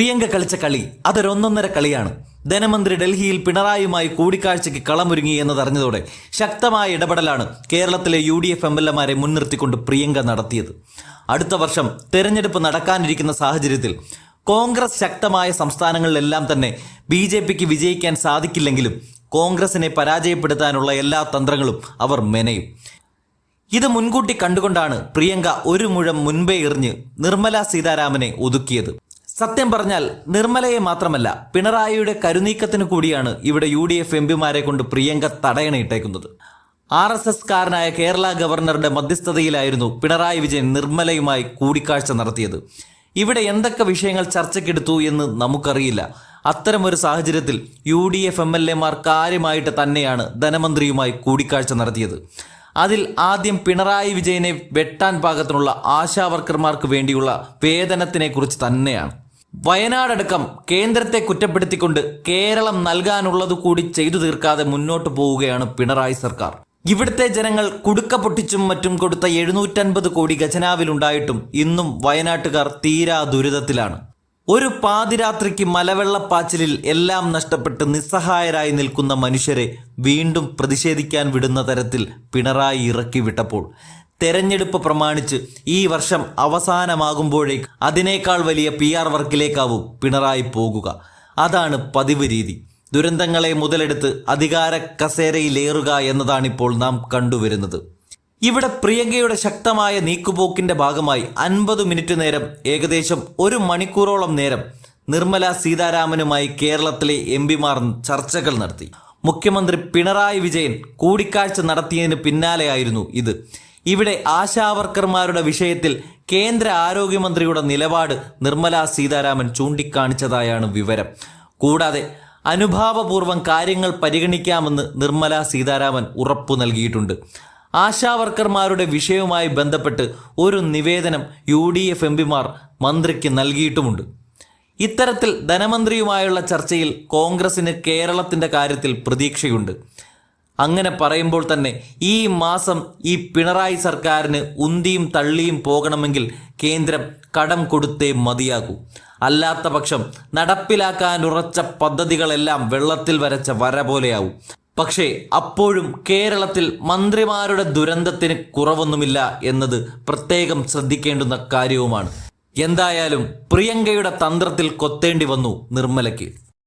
പ്രിയങ്ക കളിച്ച കളി അതൊരൊന്നൊന്നര കളിയാണ്. ധനമന്ത്രി ഡൽഹിയിൽ പിണറായിയുമായി കൂടിക്കാഴ്ചയ്ക്ക് കളമൊരുങ്ങി എന്നതറിഞ്ഞതോടെ ശക്തമായ ഇടപെടലാണ് കേരളത്തിലെ U D F M L എമാരെ മുൻനിർത്തിക്കൊണ്ട് പ്രിയങ്ക നടത്തിയത്. അടുത്ത വർഷം തെരഞ്ഞെടുപ്പ് നടക്കാനിരിക്കുന്ന സാഹചര്യത്തിൽ കോൺഗ്രസ് ശക്തമായ സംസ്ഥാനങ്ങളിലെല്ലാം തന്നെ ബി ജെ പിക്ക് വിജയിക്കാൻ സാധിക്കില്ലെങ്കിലും കോൺഗ്രസിനെ പരാജയപ്പെടുത്താനുള്ള എല്ലാ തന്ത്രങ്ങളും അവർ മെനയും. ഇത് മുൻകൂട്ടി കണ്ടുകൊണ്ടാണ് പ്രിയങ്ക ഒരു മുഴം മുൻപേ എറിഞ്ഞ് നിർമ്മല സീതാരാമനെ ഒതുക്കിയത്. സത്യം പറഞ്ഞാൽ നിർമ്മലയെ മാത്രമല്ല പിണറായിയുടെ കരുനീക്കത്തിന് കൂടിയാണ് ഇവിടെ യു ഡി എഫ് എംപിമാരെ കൊണ്ട് പ്രിയങ്ക തടയണയിട്ടേക്കുന്നത് ആർ എസ് എസ് കാരനായ കേരള ഗവർണറുടെ മധ്യസ്ഥതയിലായിരുന്നു പിണറായി വിജയൻ നിർമ്മലയുമായി കൂടിക്കാഴ്ച നടത്തിയത്. ഇവിടെ എന്തൊക്കെ വിഷയങ്ങൾ ചർച്ചയ്ക്കെടുത്തു എന്ന് നമുക്കറിയില്ല. അത്തരമൊരു സാഹചര്യത്തിൽ U D F M L എമാർ കാര്യമായിട്ട് തന്നെയാണ് ധനമന്ത്രിയുമായി കൂടിക്കാഴ്ച നടത്തിയത്. അതിൽ ആദ്യം പിണറായി വിജയനെ വെട്ടാൻ പാകത്തിനുള്ള ആശാവർക്കർമാർക്ക് വേണ്ടിയുള്ള വേതനത്തിനെ കുറിച്ച് തന്നെയാണ്. വയനാടടക്കം കേന്ദ്രത്തെ കുറ്റപ്പെടുത്തിക്കൊണ്ട് കേരളം നൽകാനുള്ളത് കൂടി ചെയ്തു തീർക്കാതെ മുന്നോട്ട് പോവുകയാണ് പിണറായി സർക്കാർ. ഇവിടുത്തെ ജനങ്ങൾ കുടുക്ക പൊട്ടിച്ചും മറ്റും കൊടുത്ത എഴുന്നൂറ്റൻപത് കോടി ഖജനാവിലുണ്ടായിട്ടും ഇന്നും വയനാട്ടുകാർ തീരാ ദുരിതത്തിലാണ്. ഒരു പാതിരാത്രിക്ക് മലവെള്ളപ്പാച്ചിലിൽ എല്ലാം നഷ്ടപ്പെട്ട് നിസ്സഹായരായി നിൽക്കുന്ന മനുഷ്യരെ വീണ്ടും പ്രതിഷേധിക്കാൻ വിടുന്ന തരത്തിൽ പിണറായി ഇറക്കി വിട്ടപ്പോൾ തെരഞ്ഞെടുപ്പ് പ്രമാണിച്ച് ഈ വർഷം അവസാനമാകുമ്പോഴേക്ക് അതിനേക്കാൾ വലിയ പി ആർ വർക്കിലേക്കാവും പിണറായി പോകുക. അതാണ് പതിവ് രീതി. ദുരന്തങ്ങളെ മുതലെടുത്ത് അധികാര കസേരയിലേറുക എന്നതാണിപ്പോൾ നാം കണ്ടുവരുന്നത്. ഇവിടെ പ്രിയങ്കയുടെ ശക്തമായ നീക്കുപോക്കിന്റെ ഭാഗമായി അൻപത് മിനിറ്റ് നേരം ഏകദേശം ഒരു മണിക്കൂറോളം നേരം നിർമ്മല സീതാരാമനുമായി കേരളത്തിലെ എം പിമാർ ചർച്ചകൾ നടത്തി. മുഖ്യമന്ത്രി പിണറായി വിജയൻ കൂടിക്കാഴ്ച നടത്തിയതിന് പിന്നാലെയായിരുന്നു ഇത്. ഇവിടെ ആശാവർക്കർമാരുടെ വിഷയത്തിൽ കേന്ദ്ര ആരോഗ്യമന്ത്രിയുടെ നിലപാട് നിർമ്മല സീതാരാമൻ ചൂണ്ടിക്കാണിച്ചതായാണ് വിവരം. കൂടാതെ അനുഭാവപൂർവം കാര്യങ്ങൾ പരിഗണിക്കാമെന്ന് നിർമ്മല സീതാരാമൻ ഉറപ്പു നൽകിയിട്ടുണ്ട്. ആശാവർക്കർമാരുടെ വിഷയവുമായി ബന്ധപ്പെട്ട് ഒരു നിവേദനം യു ഡി എഫ് എം പിമാർ മന്ത്രിക്ക് നൽകിയിട്ടുമുണ്ട്. ഇത്തരത്തിൽ ധനമന്ത്രിയുമായുള്ള ചർച്ചയിൽ കോൺഗ്രസിന് കേരളത്തിന്റെ കാര്യത്തിൽ പ്രതീക്ഷയുണ്ട്. അങ്ങനെ പറയുമ്പോൾ തന്നെ ഈ മാസം ഈ പിണറായി സർക്കാരിന് ഉന്തിയും തള്ളിയും പോകണമെങ്കിൽ കേന്ദ്രം കടം കൊടുത്തേ മതിയാകൂ. അല്ലാത്ത പക്ഷം നടപ്പിലാക്കാൻ ഉറച്ച പദ്ധതികളെല്ലാം വെള്ളത്തിൽ വരച്ച വര പോലെയാവും. പക്ഷേ അപ്പോഴും കേരളത്തിൽ മന്ത്രിമാരുടെ ദുരന്തത്തിന് കുറവൊന്നുമില്ല എന്നത് പ്രത്യേകം ശ്രദ്ധിക്കേണ്ടുന്ന കാര്യവുമാണ്. എന്തായാലും പ്രിയങ്കയുടെ തന്ത്രത്തിൽ കൊത്തേണ്ടി വന്നു നിർമ്മലയ്ക്ക്.